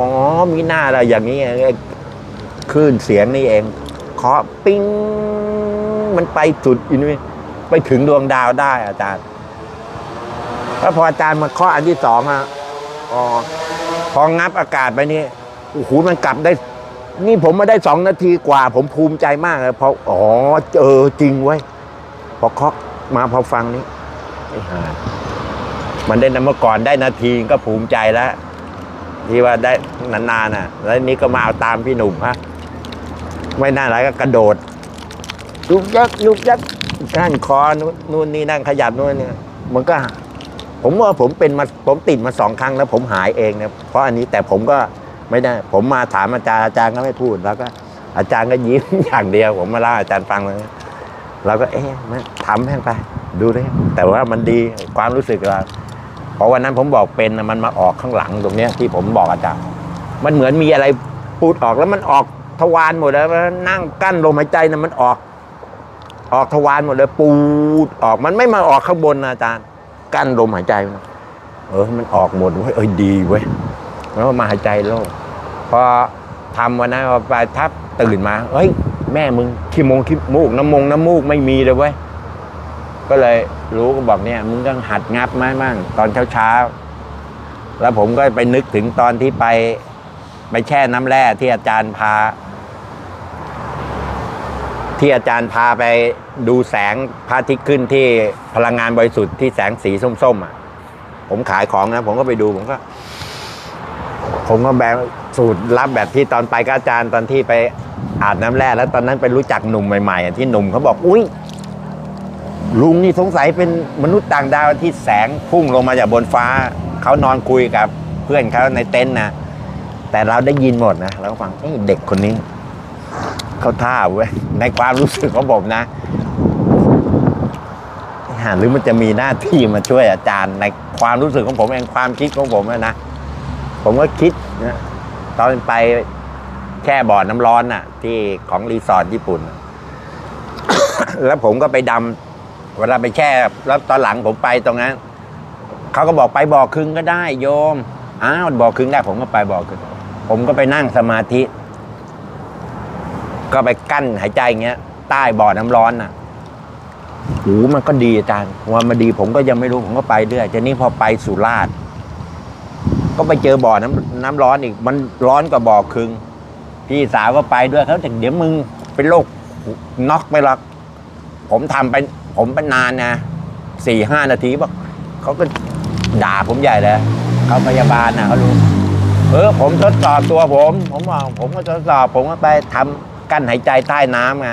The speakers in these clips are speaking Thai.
อ๋อมีหน้าเรอย่างนี้ไอ้คลื่นเสียงนี่เองเคาะปิ้งมันไปจุดอินวิไปถึงดวงดาวได้อาจารย์แล้วพออาจารย์มาเคาะอันที่สองอะอ๋อพองับอากาศไปนี่โอ้โหมันกลับได้ นี่ผมมาได้สองนาทีกว่า ผมภูมิใจมากเลยเพราะอ๋อเออจริงเว้พอเคาะมาพอฟังนี้ไอ้ห่ามันได้นะเมื่อก่อนได้นาทีก็ภูมิใจแล้ว ที่ว่าได้นานๆน่ะ แล้วนี่ก็มาเอาตามพี่หนุ่มฮะไม่น่าไรก็กระโดดลุกยักลุกยักก้านคอนู่นนี่นั่นขยับนู่นเนี่ยมันก็ ผมว่าผมเป็นมาผมติดมาสองครั้งแล้ว ผมหายเองนะเพราะอันนี้แต่ผมก็ไม่ได้ ผมมาถามอาจารย์อาจารย์ก็ไม่พูดแล้วก็ อาจารย์ก็ยิ้มอย่างเดียว ผมมาเล่าอาจารย์ฟังเลยเราก็เอ๊ะทำแม่งไป ดูดิแต่ว่ามันดีความรู้สึกเรา พราะวันนั้นผมบอกเป็นมันมาออกข้างหลังตรงเนี้ยที่ผมบอกอาจารย์มันเหมือนมีอะไรปูดออกแล้วมันออกทวารหมดแล้วนั่งกั้นลมหายใจนะมันออก ออกทวารหมดเลย ปูดออกมันไม่มาออกข้างบนนะอาจารย์ กั้นลมหายใจมันเออ มันออกหมดเว้ยเอ้ยดีเว้ยแล้วมาหายใจโล่งพอทำวันนั้นพอไปทับตื่นมาเฮ้ยแม่มึงขี้มงขี้มูกน้ำมงน้ำมูกไม่มีเลยเว้ย ก็เลยรู้ก็บอกเนี่ยมึงต้องหัดงับไม้มั่งตอนเช้าเช้าๆแล้วผมก็ไปนึกถึงตอนที่ไปไปแช่น้ำแร่ที่อาจารย์พา ที่อาจารย์พาไปดูแสงพระอาทิตย์ขึ้นที่พลังงานบริสุทธิ์ที่แสงสีส้มๆอะ ผมขายของนะ ผมก็ไปดูผมก็ ผมก็แบบสูตรลับแบบที่ตอนไปกับอาจารย์ตอนที่ไปอาบน้ำแร่แล้วตอนนั้นไปรู้จักหนุ่มใหม่ๆที่หนุ่มเขาบอก อุ้ย ลุงนี่สงสัยเป็นมนุษย์ต่างดาวที่แสงพุ่งลงมาจากบนฟ้า เขานอนคุยกับเพื่อนเขาในเต็นท์นะแต่เราได้ยินหมดนะเราก็ฟังเด็กคนนี้เขาท่าเว้ยในความรู้สึกของผมนะหาหรือมันจะมีหน้าที่มาช่วยอาจารย์ในความรู้สึกของผมเองความคิดของผมนะผมก็คิดนะตอนไปแช่บ่อน้ำร้อนน่ะ ที่ของรีสอร์ทญี่ปุ่น แล้วผมก็ไปดำ เวลาไปแช่แล้วตอนหลังผมไปตรงนั้นเขาก็บอกไปบ่อคึงก็ได้โยมอ้าวบ่อคึงได้ ผมก็ไปบ่อคึงผมก็ไปนั่งสมาธิ ก็ไปกั้นหายใจอย่างเงี้ย ใต้บ่อน้ำร้อนน่ะโอ้มันก็ดีอาจารย์ว่ามันดีผมก็ยังไม่รู้ผมก็ไปเรื่อยทีนี้พอไปสุราษฎร์ก็ไปเจอบ่อน้ำน้ำร้อนอีก มันร้อนกว่าบ่อคึง พี่สาวก็ไปด้วยเขาจะเดี๋ยวมึงเป็นโรคน็อกไปหรอกผมทำไป ผมไปนานนะสี่ห้านาทีบอกเขาก็ด่าผมใหญ่เลยเขาพยาบาลนะเขารู้เออผมทดสอบตัวผม ผมบอกผมก็ทดสอบ ผมก็ไปทำกั้นหายใจใต้น้ำไง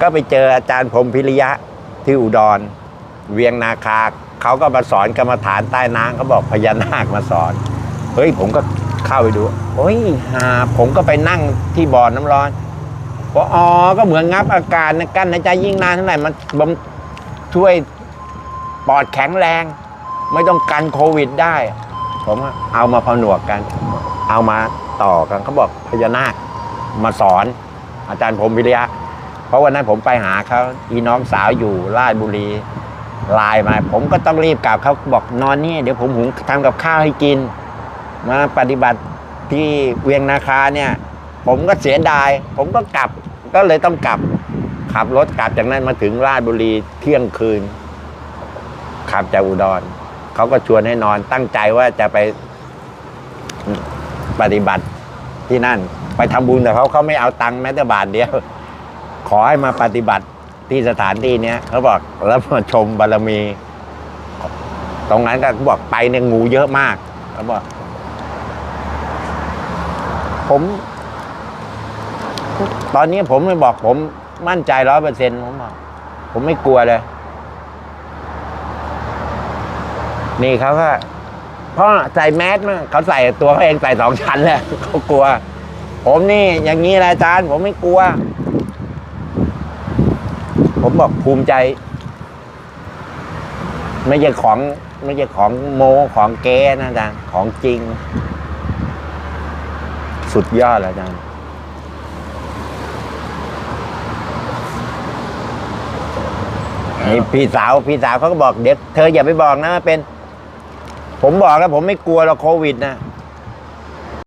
ก็ไปเจออาจารย์พรหมพิริยะที่อุดร เวียงนาคาเขาก็มาสอนกรรมฐานใต้น้ำเขาบอกพญานาคมาสอน เฮ้ยผมก็เข้าไปดูโอ้ยหาผมก็ไปนั่งที่บ่อน้ำร้อน พออ๋อก็เหมือนงับอาการนะกั้นหายใจยิ่งนานเท่าไหร่มันบำช่วยปอดแข็งแรง ไม่ต้องกันโควิดได้ ผมว่าเอามาผนวกกัน เอามาต่อกันเขาบอกพญานาคมาสอน อาจารย์พรมวิริยะ เพราะวันนั้นผมไปหาเขาอีน้องสาวอยู่ราชบุรีไลน์มา ผมก็ต้องรีบกลับเขาบอกนอนนี่เดี๋ยวผมหุงทำกับข้าวให้กิน มาปฏิบัติที่เวียงนาคาเนี่ย ผมก็เสียดาย ผมก็กลับก็เลยต้องกลับ ขับรถกลับจากนั้นมาถึงราชบุรีเที่ยงคืน ขับจากอุดรเขาก็ชวนให้นอนตั้งใจว่าจะไปปฏิบัติที่นั่น ไปทำบุญแต่เขาเขาไม่เอาตังค์แม้แต่บาทเดียว ขอให้มาปฏิบัติที่สถานที่เนี้ยเขาบอกแล้วมาชมบารมี ตรงนั้นก็บอกไปเนี่ยงูเยอะมากเขาบอกผม ตอนนี้ผมไม่บอกผมมั่นใจร้อยเปอร์เซ็นต์ผมบอกผมไม่กลัวเลย นี่เขาก็เพราะใส่แมสมาเขาใส่ตัวเขาเองใส่สองชั้นเลยเขากลัว ผมนี่อย่างนี้แหละอาจารย์ ผมไม่กลัว ผมบอกภูมิใจ ไม่ใช่ของไม่ใช่ของโมของเก๊นะอาจารย์ของจริง สุดยอดแล้วอาจารย์ นี่พี่สาวพี่สาวเขาก็บอกเด็กเธออย่าไปบอกนะว่าเป็น ผมบอกแล้วผมไม่กลัวหรอกโควิดนะ